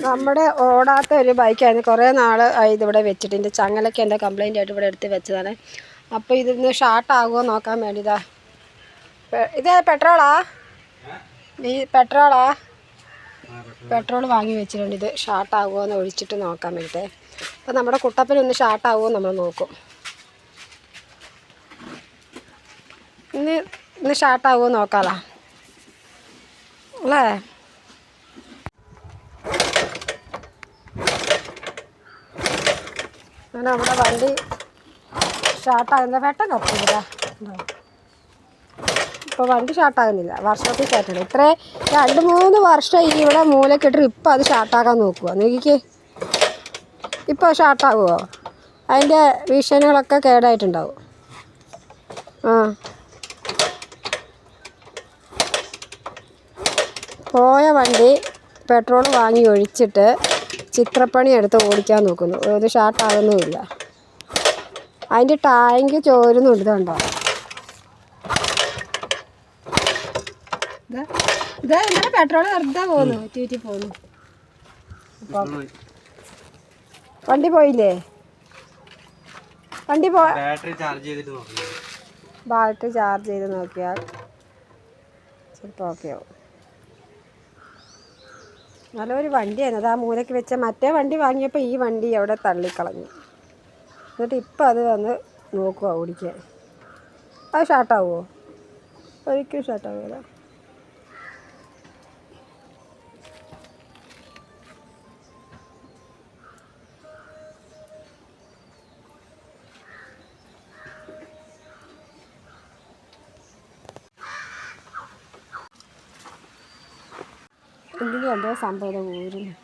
നമ്മുടെ ഓടാത്ത ഒരു ബൈക്കായിരുന്നു. കുറേ നാൾ ഇതിവിടെ വെച്ചിട്ട്. ഇതിന്റെ ചങ്ങലൊക്കെ എന്റെ കംപ്ലൈന്റ് ആയിട്ട് ഇവിടെ എടുത്ത് വെച്ചതാണ്. അപ്പോൾ ഇതിന്ന് ഷാർട്ട് ആകുമോ നോക്കാൻ വേണ്ടിയതാ പെ- ഇത് പെട്രോളാ ഈ പെട്രോളാ പെട്രോൾ വാങ്ങി വെച്ചിട്ടുണ്ട്. ഇത് ഷാർട്ട് ആകുമോ എന്ന് ഒഴിച്ചിട്ട് നോക്കാൻ വേണ്ടിയിട്ട് അപ്പോൾ നമ്മുടെ കുട്ടപ്പനൊന്ന് ഷാർട്ടാകുമോ നമ്മൾ നോക്കും. ഇന്ന് ഇന്ന് ഷാർട്ട് നോക്കാലോ അല്ലേ? അങ്ങനെ നമ്മുടെ വണ്ടി ഷാർട്ടാകുന്ന വെട്ടം കത്തില്ല ഇപ്പോൾ വണ്ടി ഷാർട്ടാകുന്നില്ല വർഷത്തിൽ കയറ്റണം ഇത്രേ രണ്ട് മൂന്ന് വർഷം ഈ ഇവിടെ മൂലക്കിട്ടിട്ട് ഇപ്പം അത് ഷാർട്ടാക്കാൻ നോക്കുക നോക്കിക്കേ. ഇപ്പോൾ ഷാർട്ടാകുമോ അതിന്റെ വിഷനുകളൊക്കെ കേടായിട്ടുണ്ടാവും. ആ. പോയ വണ്ടി പെട്രോൾ വാങ്ങി ഒഴിച്ചിട്ട് ചിത്രപ്പണി എടുത്ത് ഓടിക്കാൻ നോക്കുന്നു. ഇത് ഷാർട്ടാകുന്നുമില്ല അതിന്റെ ടാങ്ക് ചോരുന്നുണ്ട് കണ്ടോ? ഇതാ പെട്രോൾ വെറുതെ പോകുന്നു ചീറ്റി പോകുന്നു വണ്ടി പോയില്ലേ? വണ്ടി പോ ബാറ്ററി ചാർജ് ചെയ്തിട്ട് നോക്കണം ബാറ്ററി ചാർജ് ചെയ്ത് നോക്കിയാൽ ചിലപ്പോൾ ഓക്കെ ആവും. നല്ലൊരു വണ്ടിയായിരുന്നു. അത് ആ മൂലയ്ക്ക് വെച്ച മറ്റേ വണ്ടി വാങ്ങിയപ്പോൾ ഈ വണ്ടി അവിടെ തള്ളിക്കളഞ്ഞു. എന്നിട്ട് ഇപ്പം അത് വന്ന് നോക്കുക ഓടിക്കാൻ. അത് ഷാർട്ടാവുമോ ഒരിക്കലും ഷാർട്ടാവില്ല ഇതിൽ എന്തോ സംഭവം ഊരുന്നു.